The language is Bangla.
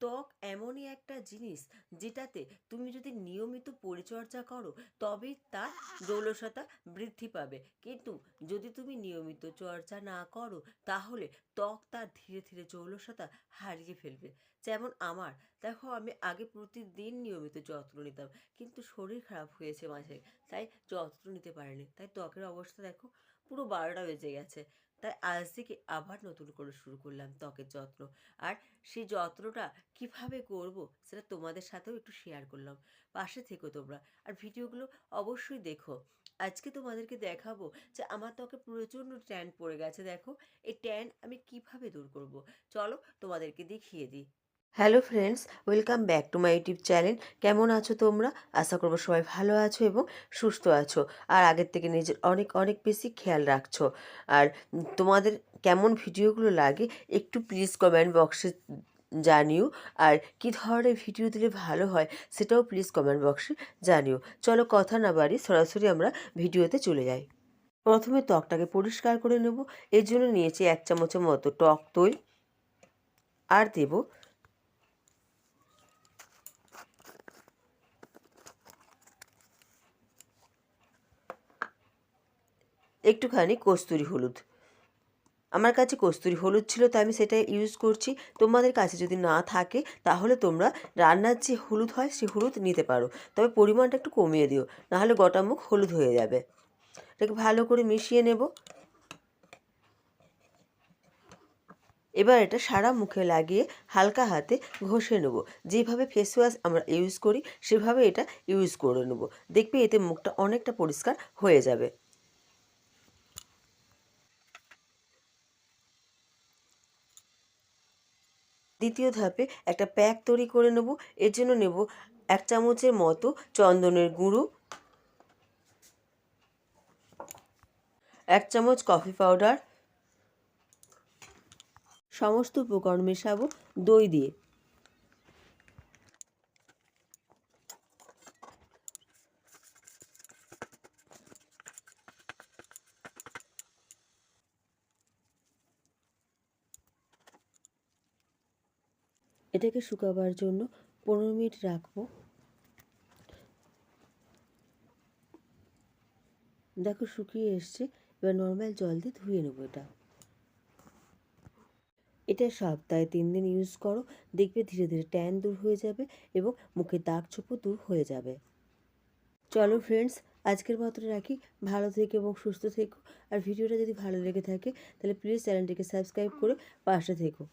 ত্বক এমনই একটা জিনিস যেটাতে তুমি যদি নিয়মিত পরিচর্যা করো, তবেই তার জৌলসতা বৃদ্ধি পাবে। কিন্তু যদি তুমি নিয়মিত চর্চা না করো, তাহলে ত্বক তার ধীরে ধীরে জৌলসতা হারিয়ে ফেলবে। যেমন আমার, দেখো আমি আগে প্রতিদিন নিয়মিত যত্ন নিতাম, কিন্তু শরীর খারাপ হয়েছে মাঝে, তাই যত্ন নিতে পারিনি। তাই ত্বকের অবস্থা দেখো পুরো বারোটা বেজে গেছে। তাই আজ থেকে আবার নতুন করে শুরু করলাম ত্বকের যত্ন। আর সেই যত্নটা কীভাবে করব সেটা তোমাদের সাথেও একটু শেয়ার করলাম। পাশে থেকো তোমরা। আর ভিডিওগুলো অবশ্যই দেখো। আজকে তোমাদেরকে দেখাবো যে আমার ত্বকে প্রচণ্ড ট্যান পড়ে গেছে দেখো। এই ট্যান আমি কীভাবে দূর করব? চলো তোমাদেরকে দেখিয়ে দিই। Hello friends welcome back to my YouTube channel কেমন আছো তোমরা? আশা করব সবাই ভালো আছো এবং সুস্থ আছো। আর আগের থেকে নিজের অনেক অনেক বেশি খেয়াল রাখছো। আর তোমাদের কেমন ভিডিওগুলো লাগে একটু প্লিজ কমেন্ট বক্সে জানিও। আর কি ধরনের ভিডিও দিলে ভালো হয় সেটাও প্লিজ কমেন্ট বক্সে জানিও। চলো কথা না বাড়ি সরাসরি আমরা ভিডিওতে চলে যাই। প্রথমে ত্বকটাকে পরিষ্কার করে নেব। এর জন্য নিয়েছি এক চামচের মতো টক দই। আর দেব একটুখানি কস্তুরি হলুদ। আমার কাছে কস্তুরি হলুদ ছিল, তাই আমি সেটা ইউজ করছি। তোমাদের কাছে যদি না থাকে, তাহলে তোমরা রান্নার যে হলুদ হয় সেই হলুদ নিতে পারো। তবে পরিমাণটা একটু কমিয়ে দিও, নাহলে গোটা মুখ হলুদ হয়ে যাবে। এটাকে ভালো করে মিশিয়ে নেব। এবার এটা সারা মুখে লাগিয়ে হালকা হাতে ঘষে নেব। যেভাবে ফেস ওয়াশ আমরা ইউজ করি, সেভাবে এটা ইউজ করে নেব। দেখবে এতে মুখটা অনেকটা পরিষ্কার হয়ে যাবে। দ্বিতীয় ধাপে একটা প্যাক তৈরি করে নেব। এর জন্য নেব এক চামচের মতো চন্দনের গুঁড়ো, এক চামচ কফি পাউডার, সমস্ত উপকরণ মেশাবো দই দিয়ে। এটাকে শুকাবার জন্য পনেরো মিনিট রাখব। দেখো শুকিয়ে এসছে, এবার নর্মাল জল দিয়ে ধুয়ে নেব এটা। এটা সপ্তাহে তিন দিন ইউজ করো, দেখবে ধীরে ধীরে ট্যান দূর হয়ে যাবে এবং মুখে দাগ ছোপও দূর হয়ে যাবে। চলো ফ্রেন্ডস আজকের মতো রাখি। ভালো থেকো এবং সুস্থ থেকো। আর ভিডিওটা যদি ভালো লেগে থাকে, তাহলে প্লিজ চ্যানেলটিকে সাবস্ক্রাইব করে পাশে থেকো।